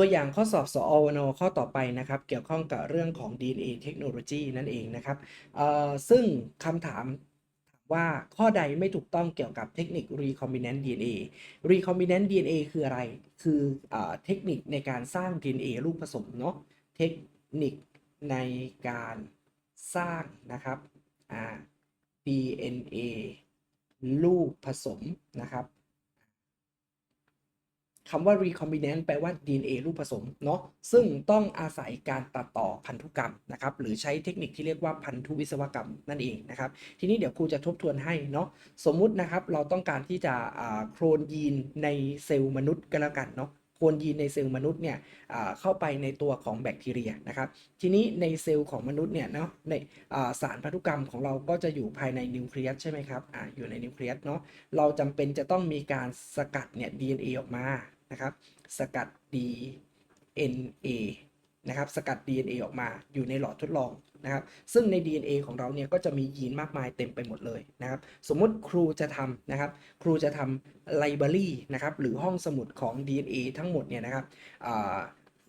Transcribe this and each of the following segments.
ตัวอย่างข้อสอบสอวนข้อต่อไปนะครับ เกี่ยวข้องกับเรื่องของ DNA เทคโนโลยีนั่นเองนะครับซึ่งคำถามว่าข้อใดไม่ถูกต้องเกี่ยวกับเทคนิค recombinant DNA recombinant DNA คืออะไร คือเอเทคนิคในการสร้าง DNA รูปผสมเนาะ เทคนิคในการสร้างนะครับอ่า DNA รูปผสมนะครับ คำว่า recombinant แปลว่า DNA รูปผสมเนาะซึ่งต้องอาศัยการตัดต่อพันธุกรรมนะครับหรือใช้เทคนิคที่เรียกว่าพันธุวิศวกรรมนั่นเองนะครับทีนี้เดี๋ยวครูจะทบทวนให้เนาะสมมุตินะครับเราต้องการที่จะโคลนยีนในเซลล์มนุษย์ก็แล้วกันเนาะโคลนยีนในเซลล์มนุษย์เนี่ยเข้าไปในตัวของแบคทีเรียนะครับทีนี้ในเซลล์ของมนุษย์เนี่ยเนาะในสารพันธุกรรมของเราก็จะอยู่ภายในนิวเคลียสใช่ไหมครับออยู่ในนิวเคลียสเนาะเราจำเป็นจะต้องมีการสกัดเนี่ย DNA ออกมา นะครับ สกัด DNA นะครับสกัด DNA ออกมาอยู่ในหลอดทดลองนะครับ ซึ่งใน DNA ของเราเนี่ยก็จะมียีนมากมายเต็มไปหมดเลยนะครับ สมมติครูจะทำนะครับ ครูจะทำไลบรารีนะครับ หรือห้องสมุดของ DNA ทั้งหมดเนี่ยนะครับ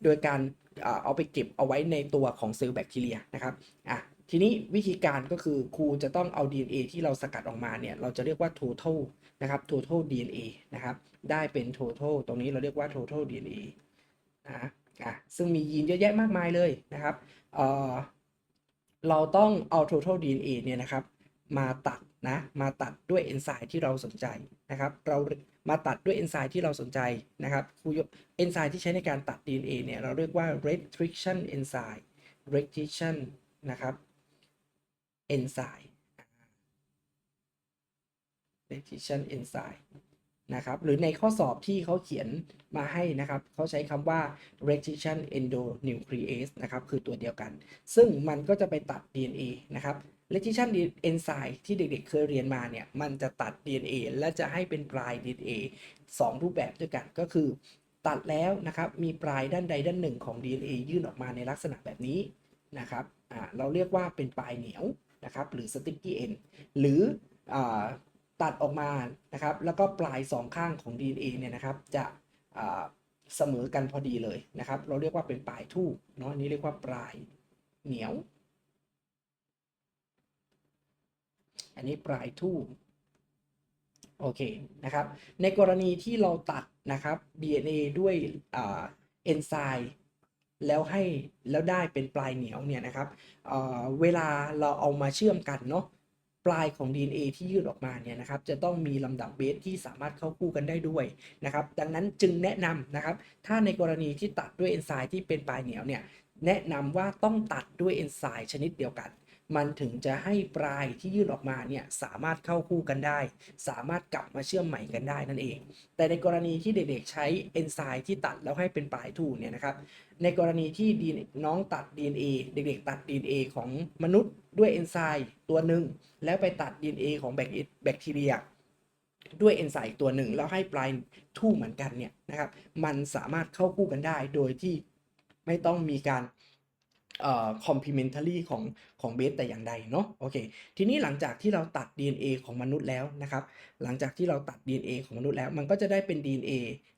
โดยการอเอาไปเก็บเอาไว้ในตัวของเซลล์แบคทีเรียนะครับอะทีนี้วิธีการก็คือครูจะต้องเอา DNA ที่เราสกัดออกมาเนี่ย เราจะเรียกว่า total นะครับ total DNA นะครับ ได้เป็น total ตรงนี้เราเรียกว่า total DNA นะอะซึ่งมียีนเยอะแยะมากมายเลยนะครับเอ่อเราต้องเอา total DNA เนี่ยนะครับ มาตัดนะ มาตัดด้วยเอนไซม์ที่เราสนใจนะครับ เรามาตัดด้วยเอนไซม์ที่เราสนใจนะครับครูยกเอนไซม์ที่ใช้ในการตัด DNA เนี่ยเราเรียกว่า restriction enzyme restriction นะครับ enzyme restriction enzyme นะครับหรือในข้อสอบที่เขาเขียนมาให้นะครับเขาใช้คำว่า restriction endonuclease นะครับคือตัวเดียวกัน ซึ่งมันก็จะไปตัด DNA นะครับ restriction enzyme ที่เด็กๆเคยเรียนมาเนี่ยมันจะตัด DNA และจะให้เป็นปลาย DNA 2 รูปแบบด้วยกันก็คือ ตัดแล้วนะครับมีปลายด้านใดด้านหนึ่งของ DNA ยื่นออกมาในลักษณะแบบนี้นะครับเราเรียกว่าเป็นปลายเหนียวนะครับหรือ sticky end หรืออ ตัดออกมานะครับ แล้วก็ปลายสองข้างของ DNA เนี่ยนะครับ จะเสมอกันพอดีเลยนะครับ เราเรียกว่าเป็นปลายทู่เนาะอันนี้เรียกว่าปลายเหนียว อันนี้ปลายทู่โอเคนะครับ ในกรณีที่เราตัดนะครับ DNA ด้วยเอนไซม์แล้วให้แล้วได้เป็นปลายเหนียวเนี่ยนะครับเเวลาเราเอามาเชื่อมกันเนาะ ลายของ DNA ที่ยืดออกมาเนี่ยนะครับจะต้องมีลำดับเบสที่สามารถเข้าคู่กันได้ด้วยนะครับดังนั้นจึงแนะนำนะครับถ้าในกรณีที่ตัดด้วยเอนไซม์ที่เป็นปลายเหนียวเนี่ยแนะนำว่าต้องตัดด้วยเอนไซม์ชนิดเดียวกัน มันถึงจะให้ปลายที่ยื่นออกมาเนี่ยสามารถเข้าคู่กันได้ สามารถกลับมาเชื่อมใหม่กันได้นั่นเอง แต่ในกรณีที่เด็กๆใช้เอนไซม์ที่ตัดแล้วให้เป็นปลายทูเนี่ยนะครับ ในกรณีที่ DNA น้องตัด DNA เด็กๆ ตัด DNA ของมนุษย์ด้วยเอนไซม์ตัวหนึ่งแล้วไปตัด DNA ของแบคแบคทีเรียด้วยเอนไซม์ตัวหนึ่งแล้วให้ปลายทู่เหมือนกันเนี่ยนะครับ มันสามารถเข้าคู่กันได้โดยที่ไม่ต้องมีการ เอ่อ complementary ของของเบสแต่อย่างใดเนาะโอเคทีนี้หลังจากที่เราตัด DNA ของมนุษย์แล้วนะครับหลังจากที่เราตัด DNA ของมนุษย์แล้ว มันก็จะได้เป็น DNA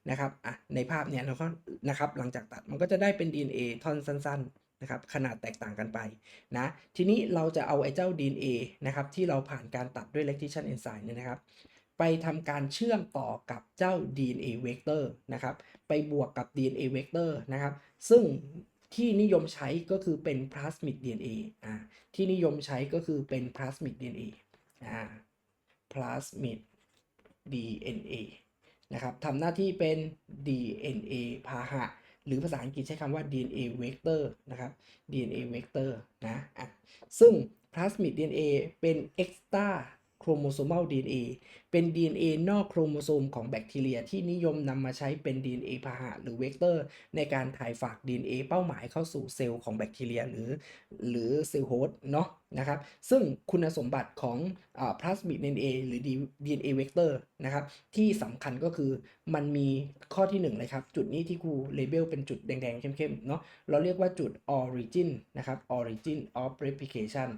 นะครับอะในภาพเนี่ยเราก็นะครับหลังจากตัดมันก็จะได้เป็น DNA ท่อนสั้นๆนะครับขนาดแตกต่างกันไปนะทีนี้เราจะเอาไอ้เจ้า DNA นะครับที่เราผ่านการตัดด้วย restriction enzyme เนี่ยนะครับไปทำการเชื่อมต่อกับเจ้า DNA vector นะครับ ไปบวกกับ DNA vector นะครับ ซึ่ง ที่นิยมใช้ก็คือเป็น plasmid DNA อ่าที่นิยมใช้ก็คือเป็น plasmid DNA อ่า plasmid DNA นะครับทำหน้าที่เป็น DNA พาหะ หรือภาษาอังกฤษใช้คำว่า DNA vector นะครับ DNA vector นะะซึ่ง plasmid DNA เป็น extra chromosomal DNA เป็น DNA นอกโครโมโซมของแบคทีเรียที่นิยมนำมาใช้เป็น DNA พาหะหรือเวกเตอร์ ในการถ่ายฝาก DNA เป้าหมายเข้าสู่เซลล์ของแบคทีเรียหรือหรือเซลล์โฮสต์เนาะนะครับ ซึ่งคุณสมบัติของอ่า plasmid DNA หรือ DNA vector นะครับ ที่สำคัญก็คือมันมีข้อที่หนึ่งเลยครับ จุดนี้ที่ครูเลเบลเป็นจุดแดงๆ เข้มๆ เนาะเราเรียกว่าจุด origin นะครับ origin of replication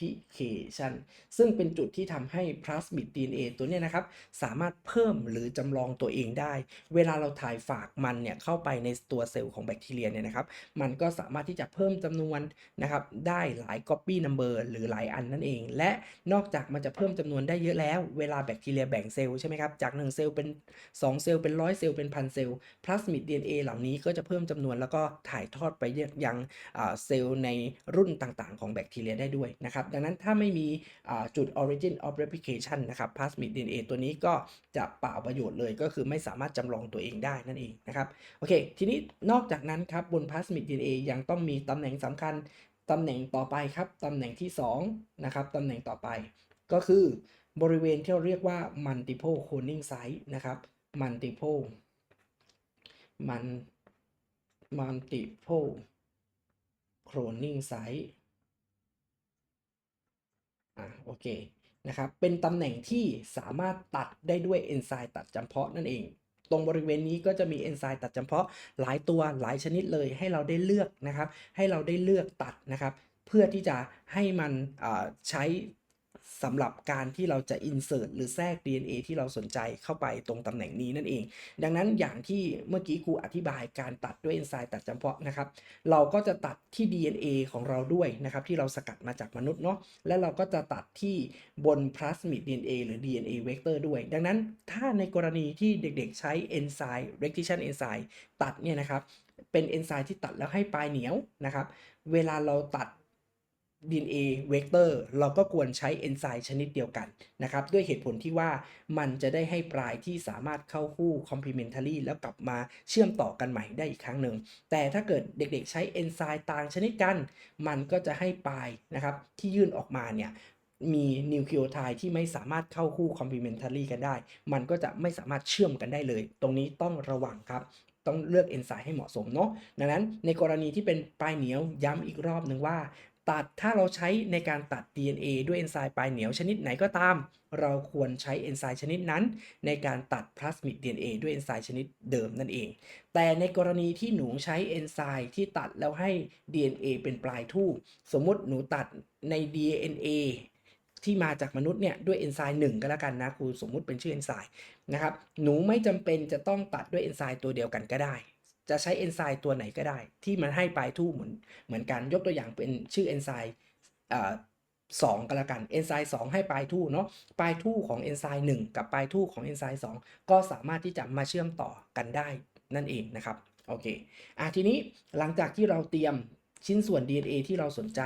อ่า of rep replication ซึ่งเป็นจุดที่ทำให้ plasmid DNA ตัวนี้นะครับ สามารถเพิ่มหรือจำลองตัวเองได้ เวลาเราถ่ายฝากมันเนี่ยเข้าไปในตัวเซลล์ของแบคทีเรียเนี่ยนะครับ มันก็สามารถที่จะเพิ่มจำนวนนะครับ ได้หลาย copy number หรือหลายอันนั่นเอง และนอกจากมันจะเพิ่มจำนวนได้เยอะแล้ว เวลาแบคทีเรียแบ่งเซลล์ใช่ไหมครับ จาก 1 เซลล์เป็น 2 เซลล์เป็นร้อยเซลล์เป็นพันเซลล์พลาสมิด DNA เหล่านี้ก็จะเพิ่มจำนวนแล้วก็ถ่ายทอดไปยังเซลล์ในรุ่นต่างๆ ของแบคทีเรียได้ด้วยนะครับดังนั้นถ้าไม่มีจุด origin of replication นะครับพลาสมิด DNA ตัวนี้ก็จะเปล่าประโยชน์เลยก็คือไม่สามารถจำลองตัวเองได้นั่นเองนะครับโอเค ทีนี้นอกจากนั้นครับบนพลาสมิด DNA ยังต้องมีตำแหน่งสำคัญตำแหน่งต่อไปครับตำแหน่งที่2นะครับตำแหน่งต่อไป ก็คือบริเวณที่เราเรียกว่า multiple cloning site นะครับ multiple มัน multiple cloning site อ่าโอเคนะครับเป็นตำแหน่งที่สามารถตัดได้ด้วยเอนไซม์ตัดจำเพาะนั่นเอง ตรงบริเวณนี้ก็จะมีเอนไซม์ตัดจำเพาะหลายตัวหลายชนิดเลยให้เราได้เลือกนะครับ ให้เราได้เลือกตัดนะครับ เพื่อที่จะให้มันใช้ สำหรับการที่เราจะ insert หรือแทรก DNA ที่เราสนใจเข้าไปตรงตำแหน่งนี้นั่นเอง ดังนั้นอย่างที่เมื่อกี้ครูอธิบายการตัดด้วยเอนไซม์ตัดจำเพาะนะครับ เราก็จะตัดที่ DNA ของเราด้วยนะครับ ที่เราสกัดมาจากมนุษย์เนาะและเราก็จะตัดที่บนพลาสมิด DNA หรือ DNA vector ด้วย ดังนั้นถ้าในกรณีที่เด็กๆใช้เอนไซม์ rectition enzyme ตัดเนี่ยนะครับเป็นเอนไซม์ที่ตัดแล้วให้ปลายเหนียวนะครับ เวลาเราตัด DNA vector เราก็ควรใช้เอนไซม์ชนิดเดียวกันนะครับ ด้วยเหตุผลที่ว่ามันจะได้ให้ปลายที่สามารถเข้าคู่ complementary แล้วกลับมาเชื่อมต่อกันใหม่ได้อีกครั้งหนึ่ง แต่ถ้าเกิดเด็กๆใช้เอนไซม์ต่างชนิดกัน มันก็จะให้ปลายนะครับที่ยื่นออกมาเนี่ยมีนิวคลีโอไทด์ที่ไม่สามารถเข้าคู่ complementary กันได้ มันก็จะไม่สามารถเชื่อมกันได้เลย ตรงนี้ต้องระวังครับ ต้องเลือกเอนไซม์ให้เหมาะสมเนาะ ดังนั้นในกรณีที่เป็นปลายเหนียวย้ำอีกรอบหนึ่งว่า ตัดถ้าเราใช้ในการตัด DNA ด้วยเอนไซม์ปลายเหนียวชนิดไหนก็ตาม เราควรใช้เอนไซม์ชนิดนั้น ในการตัดพลาสมิด DNA ด้วยเอนไซม์ชนิดเดิมนั่นเอง แต่ในกรณีที่หนูใช้เอนไซม์ที่ตัดแล้วให้ DNA เป็นปลายทู่สมมติหนูตัดใน DNA ที่มาจากมนุษย์เนี่ยด้วยเอนไซม์หนึ่งก็แล้วกันนะครูสมมุติเป็นชื่อเอนไซม์นะครับหนูไม่จำเป็นจะต้องตัดด้วยเอนไซม์ตัวเดียวกันก็ได้ จะใช้เอนไซม์ตัวไหนก็ได้ ที่มันให้ปลายทู่เหมือนเหมือนกันยกตัวอย่างเป็นชื่อเอนไซม์สองก็แล้วกันเอนไซม์สองให้ปลายทู่เนาะปลายทู่ของเอนไซม์หนึ่งกับปลายทู่ของเอนไซม์สองก็สามารถที่จะมาเชื่อมต่อกันได้นั่นเองนะครับโอเคอะทีนี้หลังจากที่เราเตรียมชิ้นส่วน DNA ที่เราสนใจ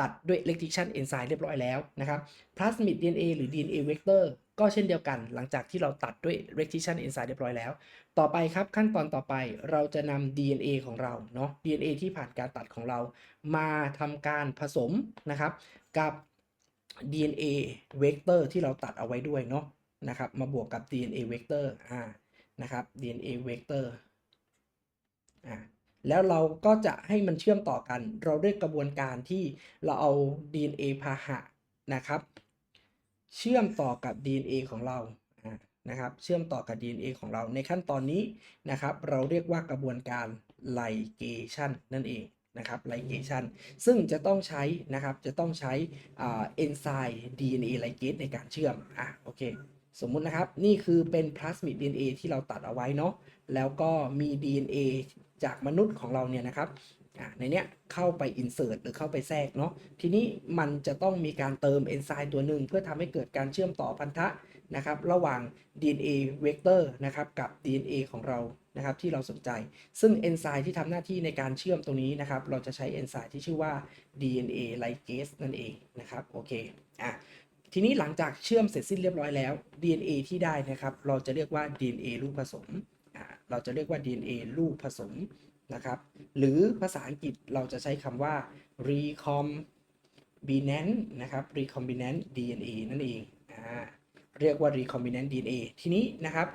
ตัดด้วย rectition enzyme เรียบร้อยแล้วนะครับ plasmid DNA หรือ DNA vector ก็เช่นเดียวกัน หลังจากที่เราตัดด้วย rectition enzyme เรียบร้อยแล้ว ต่อไปครับขั้นตอนต่อไปเราจะนำ DNA ของเราเนาะ DNA ที่ผ่านการตัดของเรา มาทำการผสมนะครับกับ DNA vector ที่เราตัดเอาไว้ด้วยเนาะนะครับ มาบวกกับ DNA vector อ่านะครับ DNA vector อ่า แล้วเราก็จะให้มันเชื่อมต่อกัน เราด้วยกระบวนการที่เราเอา DNA พาหะนะครับ เชื่อมต่อกับ DNA ของเรานะครับเชื่อมต่อกับ DNA ของเราในขั้นตอนนี้นะครับ เราเรียกว่ากระบวนการ ligation นั่นเองนะครับ ligation ซึ่งจะต้องใช้นะครับจะต้องใช้เอนไซม์ DNA ligase ในการเชื่อมอะโอเค สมมุตินะครับนี่คือเป็นพลาสมิด DNA ที่เราตัดเอาไว้เนาะแล้วก็มี DNA จากมนุษย์ของเราเนี่ยนะครับอะในเนี้ยเข้าไป insert หรือเข้าไปแทรกเนาะทีนี้มันจะต้องมีการเติมเอนไซม์ตัวหนึ่งเพื่อทำให้เกิดการเชื่อมต่อพันธะนะครับระหว่าง DNA vector นะครับกับ DNA ของเรานะครับที่เราสนใจ ซึ่งเอนไซม์ที่ทำหน้าที่ในการเชื่อมตรงนี้นะครับเราจะใช้เอนไซม์ที่ชื่อว่า DNA ligase นั่นเองนะครับโอเคอะ ทีนี้หลังจากเชื่อมเสร็จสิ้นเรียบร้อยแล้ว DNA ที่ได้นะครับ เราจะเรียกว่า DNA ลูกผสม เราจะเรียกว่า DNA ลูกผสมนะครับ หรือภาษาอังกฤษเราจะใช้คำว่า recombinant นะครับ recombinant DNA นั่นเองอเรียกว่า recombinant DNA ทีนี้นะครับ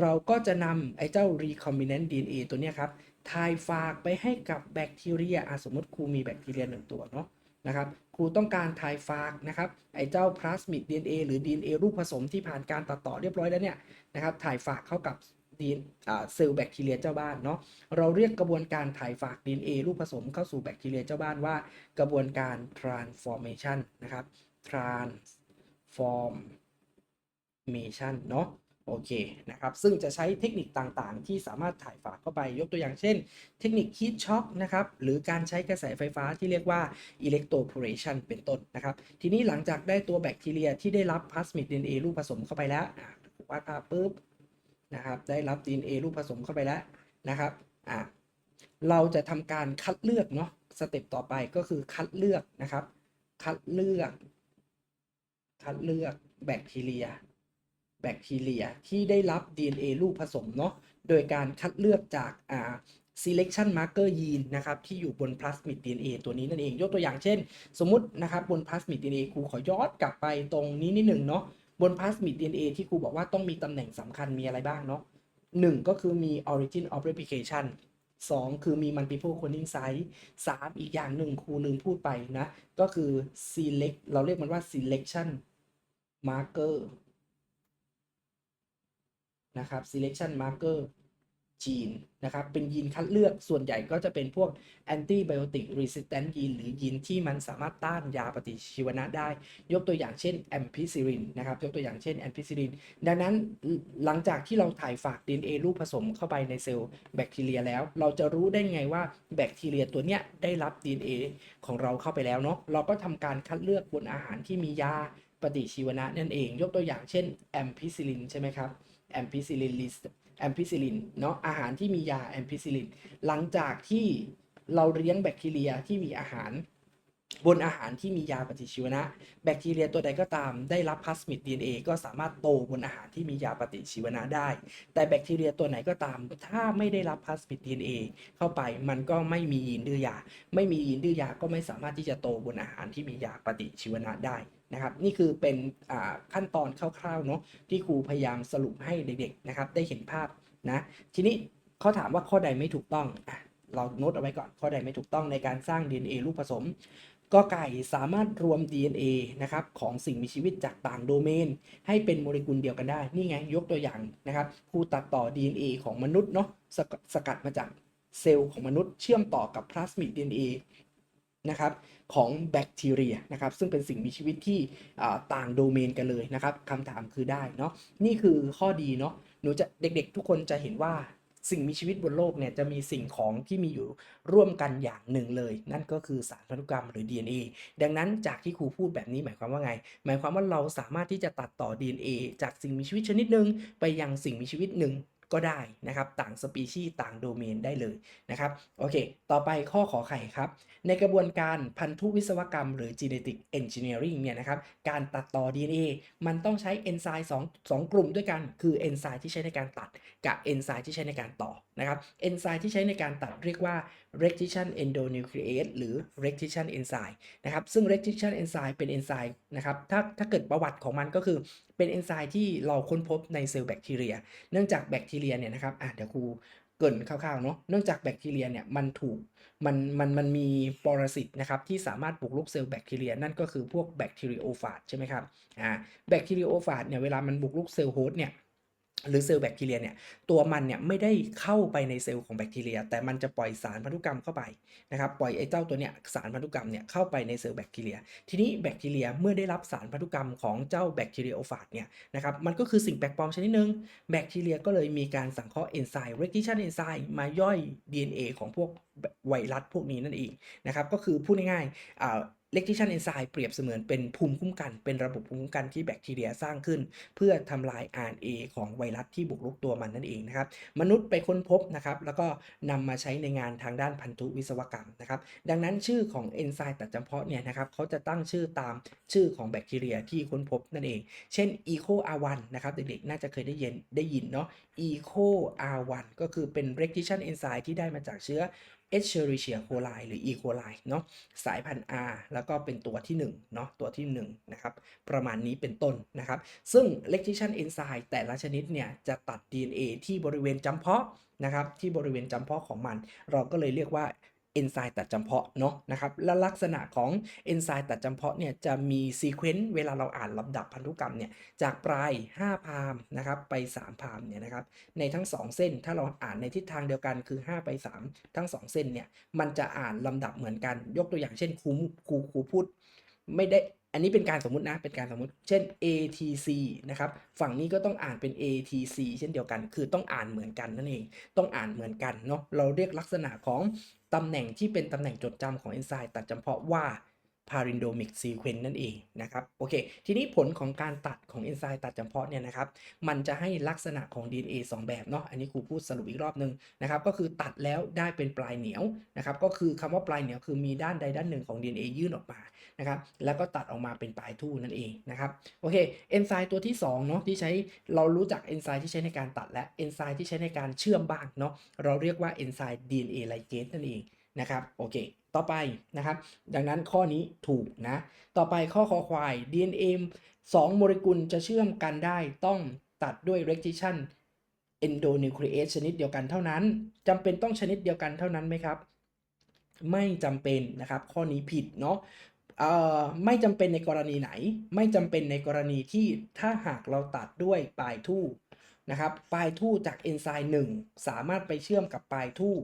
เราก็จะนำไอ้เจ้า recombinant DNA ตัวนี้ครับ ถ่ายฝากไปให้กับแบคทีเรียสมมติครูมีแบคทีเรียหนึ่งตัวเนาะนะครับ ครูต้องการถ่ายฝากนะครับไอ้เจ้าพลาสมิด DNA หรือ DNA รูปผสมที่ผ่านการตัดต่อเรียบร้อยแล้วเนี่ยนะครับถ่ายฝากเข้ากับดีเซลล์แบคทีเรียเจ้าบ้านเนาะเราเรียกกระบวนการถ่ายฝาก DNA รูปผสมเข้าสู่แบคทีเรียเจ้าบ้านว่ากระบวนการ transformation นะครับ transformation เนาะ โอเคนะครับ ซึ่งจะใช้เทคนิคต่างๆ ที่สามารถถ่ายฝากเข้าไปยกตัวอย่างเช่น เทคนิค heat shock นะครับ หรือการใช้กระแสไฟฟ้าที่เรียกว่า electroporation เป็นต้นนะครับ ทีนี้หลังจากได้ตัวแบคทีเรียที่ได้รับพลาสมิด DNA รูปผสมเข้าไปแล้ววาดภาพปุ๊บนะครับได้รับ DNA รูปผสมเข้าไปแล้วนะครับอะเราจะทำการคัดเลือกเนาะสเต็ปต่อไปก็คือคัดเลือกนะครับ คัดเลือก คัดเลือกแบคทีเรีย บคทีเรียที่ได้รับ DNA รูปผสมเนาะโดยการคัดเลือกจากอ่า selection marker gene นะครับที่อยู่บน plasmid DNA ตัวนี้นั่นเองยกตัวอย่างเช่น สมมตินะครับบน plasmid DNA ครูขอย้อนกลับไปตรงนี้นิดหนึ่งเนาะบน plasmid DNA ที่ครูบอกว่าต้องมีตำแหน่งสำคัญมีอะไรบ้างเนาะหนึ่งก็คือมี origin of replication สองคือมี multiple cloning site สามอีกอย่างหนึ่งครูลืมพูดไปนะ ก็คือ select เราเรียกมันว่า selection marker นะครับ selection marker gene นะครับ เป็นยีนคัดเลือกส่วนใหญ่ก็จะเป็นพวก antibiotic resistant gene หรือยีนที่มันสามารถต้านยาปฏิชีวนะได้ ยกตัวอย่างเช่น ampicillin นะครับ ยกตัวอย่างเช่น ampicillin ดังนั้นหลังจากที่เราถ่ายฝาก DNA รูปผสมเข้าไปในเซลล์แบคทีเรียแล้ว เราจะรู้ได้ไงว่าแบคทีเรียตัวเนี้ยได้รับ DNA ของเราเข้าไปแล้วเนาะ เราก็ทำการคัดเลือกบนอาหารที่มียา ปฏิชีวนะนั่นเอง ยกตัวอย่างเช่น ampicillin ใช่ไหมครับ ampicillin list แอมพิซิลินเนาะอาหารที่มียาแอมพิซิลิน หลังจากที่เราเลี้ยงแบคทีเรียที่มีอาหารบนอาหารที่มียาปฏิชีวนะ แบคทีเรียตัวใดก็ตามได้รับพลาสมิด DNA ก็สามารถโตบนอาหารที่มียาปฏิชีวนะได้ แต่แบคทีเรียตัวไหนก็ตาม ถ้าไม่ได้รับพลาสมิด DNA เข้าไปมันก็ไม่มียีนดื้อยา ไม่มียีนดื้อยาก็ไม่สามารถที่จะโตบนอาหารที่มียาปฏิชีวนะได้ นะครับนี่คือเป็นขั้นตอนคร่าวๆเนาะที่ครูพยายามสรุปให้เด็กๆนะครับได้เห็นภาพนะทีนี้เขาถามว่าข้อใดไม่ถูกต้องอเราโน้ตเอาไว้ก่อนข้อใดไม่ถูกต้องในการสร้าง DNA รูปผสมก็ไก่สามารถรวม DNA นะครับของสิ่งมีชีวิตจากต่างโดเมน ให้เป็นโมเลกุลเดียวกันได้ นี่ไงยกตัวอย่างนะครับครูตัดต่อ DNA ของมนุษย์เนาะสกสกัดมาจากเซลล์ของมนุษย์เชื่อมต่อกับพลาสมิด DNA นะครับของแบคทีเรียนะครับซึ่งเป็นสิ่งมีชีวิตที่ต่างโดเมนกันเลยนะครับคำถามคือได้เนาะนี่คือข้อดีเนาะหนูจะเด็กๆ ทุกคนจะเห็นว่าสิ่งมีชีวิตบนโลกเนี่ยจะมีสิ่งของที่มีอยู่ร่วมกันอย่างหนึ่งเลย นั่นก็คือสารพันธุกรรมหรือ DNA ดังนั้นจากที่ครูพูดแบบนี้หมายความว่าไง หมายความว่าเราสามารถที่จะตัดต่อ DNA จากสิ่งมีชีวิตชนิดหนึ่งไปยังสิ่งมีชีวิตหนึ่ง ก็ได้นะครับต่างสปีชีส์ต่างโดเมนได้เลยนะครับโอเค ต่อไปข้อขอไข่ครับ ในกระบวนการพันธุวิศวกรรมหรือ genetic engineering เนี่ยนะครับการตัดต่อ DNA มันต้องใช้เอนไซม์2 2 กลุ่มด้วยกัน คือเอนไซม์ที่ใช้ในการตัด กับเอนไซม์ที่ใช้ในการต่อนะครับเอนไซม์ที่ใช้ในการตัดเรียกว่า rectition endonuclease หรือ rectition enzyme นะครับ ซึ่ง rectition enzyme เป็นเอนไซม์นะครับ ถ้าถ้าเกิดประวัติของมันก็คือเป็นเอนไซม์ที่เราค้นพบในเซลล์แบคทีเรีย เนื่องจากแบคทีเรียเนี่ยนะครับ อะเดี๋ยวครูเกินคร่าวๆเนาะ เนื่องจากแบคทีเรียเนี่ยมันถูกมันมันมันมีปรสิตนะครับที่สามารถบุกรุกเซลล์แบคทีเรีย นั่นก็คือพวกแบคทีเรียโอฟาจใช่ไหมครับ อ่า แบคทีเรียโอฟาจเนี่ยเวลามันบุกรุกเซลล์โฮสต์เนี่ย หรือเซลล์แบคทีเรียเนี่ยตัวมันเนี่ยไม่ได้เข้าไปในเซลล์ของแบคทีเรีย แต่มันจะปล่อยสารพันธุกรรมเข้าไปนะครับปล่อยไอ้เจ้าตัวเนี้ยสารพันธุกรรมเนี่ยเข้าไปในเซลล์แบคทีเรีย ทีนี้แบคทีเรียเมื่อได้รับสารพันธุกรรมของเจ้าแบคทีเรียโอฟาจเนี่ยนะครับมันก็คือสิ่งแปลกปลอมชนิดหนึ่งแบคทีเรียก็เลยมีการสังเคราะห์เอนไซม์ rectition enzyme มาย่อย DNA ของพวกไวรัสพวกนี้นั่นเองนะครับก็คือพูดง่ายๆ อ่า lectition enzyme เปรียบเสมือนเป็นภูมิคุ้มกัน เป็นระบบภูมิคุ้มกันที่แบคทีเรียสร้างขึ้น เพื่อทำลาย RNA ของไวรัสที่บุกรุกตัวมันนั่นเองนะครับ มนุษย์ไปค้นพบนะครับ แล้วก็นำมาใช้ในงานทางด้านพันธุวิศวกรรมนะครับ ดังนั้นชื่อของเอนไซม์ตัดจำเพาะเนี่ยนะครับเขาจะตั้งชื่อตามชื่อของแบคทีเรียที่ค้นพบนั่นเอง เช่น eco r1 นะครับเด็กๆน่าจะเคยได้ยินได้ยินเนาะ eco r1 ก็คือเป็น rectition enzyme ที่ได้มาจากเชื้อ Escherichia coli หรือ E. coli เนาะสายพันธุ์ R แล้วก็เป็นตัวที่1เนาะตัวที่1นะครับประมาณนี้เป็นต้นนะครับ ซึ่ง lectition enzyme แต่ละชนิดเนี่ยจะตัด DNA ที่บริเวณจำเพาะนะครับที่บริเวณจำเพาะของมัน เราก็เลยเรียกว่า เอนไซม์ตัดจำเพาะเนาะนะครับและลักษณะของเอนไซม์ตัดจำเพาะเนี่ยจะมีซีเควนต์เวลาเราอ่านลำดับพันธุกรรมเนี่ยจากปลาย 5 พามนะครับไป 3 พามเนี่ยนะครับในทั้ง 2 เส้นถ้าเราอ่านในทิศทางเดียวกันคือ 5 ไป 3 ทั้ง 2 เส้นเนี่ยมันจะอ่านลำดับเหมือนกันยกตัวอย่างเช่นครูครูครูพูดไม่ได้อันนี้เป็นการสมมตินะ เป็นการสมมติ เช่น ATC นะครับ ฝั่งนี้ก็ต้องอ่านเป็น ATC เช่นเดียวกัน คือต้องอ่านเหมือนกันนั่นเอง ต้องอ่านเหมือนกันเนาะ เราเรียกลักษณะของ ตำแหน่งที่เป็นตำแหน่งจดจำของเอนไซม์ตัดจำเพาะว่า parindomic sequence นั่นเองนะครับโอเค ทีนี้ผลของการตัดของเอนไซม์ตัดจำเพาะเนี่ยนะครับมันจะให้ลักษณะของ DNA 2 แบบเนาะอันนี้ครูพูดสรุปอีกรอบนึงนะครับก็คือตัดแล้วได้เป็นปลายเหนียวนะครับก็คือคำว่าปลายเหนียวคือมีด้านใดด้านหนึ่งของ DNA ยื่นออกมานะครับแล้วก็ตัดออกมาเป็นปลายทู่นั่นเองนะครับโอเคเอนไซม์ตัวที่2เนาะที่ใช้เรารู้จักเอนไซม์ที่ใช้ในการตัดและเอนไซม์ที่ใช้ในการเชื่อมบ้างเนาะเราเรียกว่าเอนไซม์ DNA ligase นั่นเอง นะครับโอเค ต่อไปนะครับ ดังนั้นข้อนี้ถูกนะ ต่อไปข้อคอควาย DNA 2 โมเลกุลจะเชื่อมกันได้ต้องตัดด้วย rectition endonuclease ชนิดเดียวกันเท่านั้นจำเป็นต้องชนิดเดียวกันเท่านั้นไหมครับ ไม่จำเป็นนะครับ ข้อนี้ผิดเนาะไม่จำเป็นในกรณีไหน ไม่จำเป็นในกรณีที่ถ้าหากเราตัดด้วยปลายทู่นะครับปลายทู่จากเอนไซม์1สามารถไปเชื่อมกับปลายทู่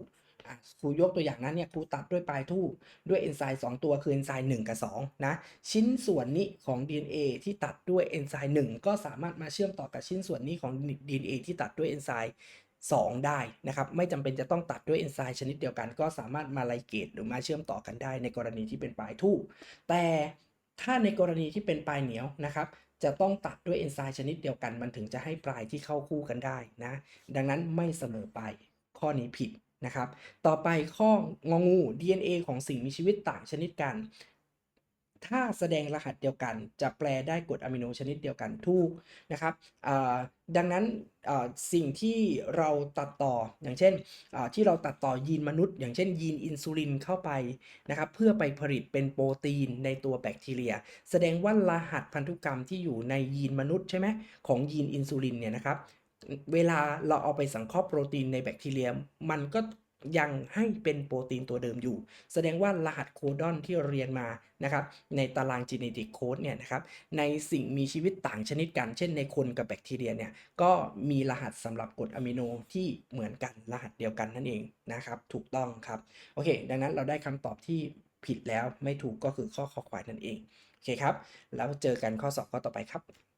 ครูยกตัวอย่างนั้นเนี่ยครูตัดด้วยปลายทู่ด้วยเอนไซม์2ตัวคือเอนไซม์1กับ2นะชิ้นส่วนนี้ของ DNA ที่ตัดด้วยเอนไซม์1ก็สามารถมาเชื่อมต่อกับชิ้นส่วนนี้ของ DNA ที่ตัดด้วยเอนไซม์2 ได้นะครับไม่จำเป็นจะต้องตัดด้วยเอนไซม์ชนิดเดียวกัน ก็สามารถมาไลเกตหรือมาเชื่อมต่อกันได้ในกรณีที่เป็นปลายทู่แต่ถ้าในกรณีที่เป็นปลายเหนียวนะครับจะต้องตัดด้วยเอนไซม์ชนิดเดียวกัน มันถึงจะให้ปลายที่เข้าคู่กันได้นะดังนั้นไม่เสมอไปข้อนี้ผิด นะครับ ต่อไปข้ององู DNA ของสิ่งมีชีวิตต่างชนิดกัน ถ้าแสดงรหัสเดียวกัน จะแปลได้กรดอะมิโนชนิดเดียวกันถูกนะครับดังนั้นสิ่งที่เราตัดต่ออย่างเช่นที่เราตัดต่อยีนมนุษย์ อย่างเช่นยีนอินซูลินเข้าไปนะครับเพื่อไปผลิตเป็นโปรตีนในตัวแบคทีเรีย แสดงว่ารหัสพันธุกรรมที่อยู่ในยีนมนุษย์ใช่ไหมของยีนอินซูลินเนี่ยนะครับ เวลาเราเอาไปสังเคราะห์โปรตีนในแบคทีเรียมันก็ยังให้เป็นโปรตีนตัวเดิมอยู่ แสดงว่ารหัสโคดอนที่เรียนมานะครับในตารางจีเนติกโค้ดเนี่ยนะครับในสิ่งมีชีวิตต่างชนิดกัน เช่นในคนกับแบคทีเรียเนี่ยก็มีรหัสสำหรับกรดอะมิโนที่เหมือนกันรหัสเดียวกันนั่นเองนะครับถูกต้องครับโอเค ดังนั้นเราได้คำตอบที่ผิดแล้วไม่ถูกก็คือข้อข้อควายนั่นเองโอเคครับแล้วเจอกันข้อสอบข้อต่อไปครับ